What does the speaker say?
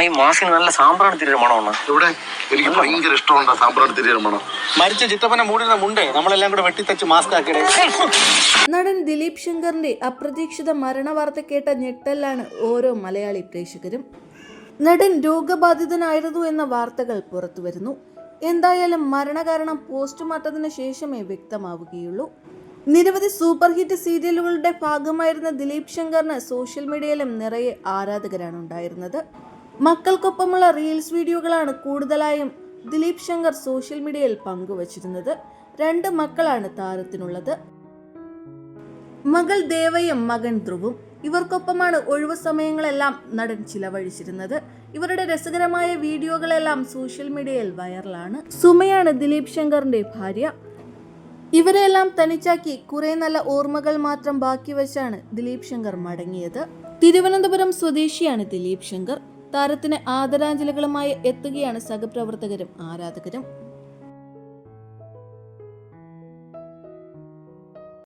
അണ്ണാ ഈ മാസിന് നല്ല സാമ്പ്രാണി തിരിയുടെ മണമാണ് ഇവിടെ എനിക്ക് ഭയങ്കര ഇഷ്ടമുണ്ട് സാമ്പ്രാണി തിരിയുടെ മണം. മരിച്ച ചിത്തപ്പനെ മൂടിന മുണ്ടേ നമ്മളെല്ലാം കൂടെ വെട്ടിത്തച്ച് മാസ്ക് ആക്കിയടേ. നടൻ ദിലീപ് ശങ്കറിന്റെ അപ്രതീക്ഷിത മരണവാർത്ത കേട്ട ഞെട്ടലാണ് ഓരോ മലയാളി പ്രേക്ഷകരും. നടൻ രോഗബാധിതനായിരുന്നു എന്ന വാർത്തകൾ പുറത്തു വരുന്നു എന്തായാലും മരണകാരണം പോസ്റ്റ്മോർട്ടത്തിന് ശേഷമേ വ്യക്തമാവുകയുള്ളൂ. നിരവധി സൂപ്പർ ഹിറ്റ് സീരിയലുകളുടെ ഭാഗമായിരുന്ന ദിലീപ് ശങ്കറിന് സോഷ്യൽ മീഡിയയിലും നിറയെ ആരാധകരാണ് ഉണ്ടായിരുന്നത്. മക്കൾക്കൊപ്പമുള്ള റീൽസ് വീഡിയോകളാണ് കൂടുതലായും ദിലീപ് ശങ്കർ സോഷ്യൽ മീഡിയയിൽ പങ്കുവച്ചിരുന്നത്. രണ്ട് മക്കളാണ് താരത്തിനുള്ളത്. മകൾ ദേവയും മകൻ ധ്രുവും ഇവർക്കൊപ്പമാണ് ഒഴിവു സമയങ്ങളെല്ലാം നടൻ ചിലവഴിച്ചിരുന്നത്. ഇവരുടെ രസകരമായ വീഡിയോകളെല്ലാം സോഷ്യൽ മീഡിയയിൽ വൈറലാണ്. സുമയാണ് ദിലീപ് ശങ്കറിന്റെ ഭാര്യ. ഇവരെല്ലാം തനിച്ചാക്കി കുറെ നല്ല ഓർമ്മകൾ മാത്രം ബാക്കി വെച്ചാണ് ദിലീപ് ശങ്കർ മടങ്ങിയത്. തിരുവനന്തപുരം സ്വദേശിയാണ് ദിലീപ് ശങ്കർ. താരത്തിന് ആദരാഞ്ജലികളുമായി എത്തുകയാണ് സഹപ്രവർത്തകരും ആരാധകരും.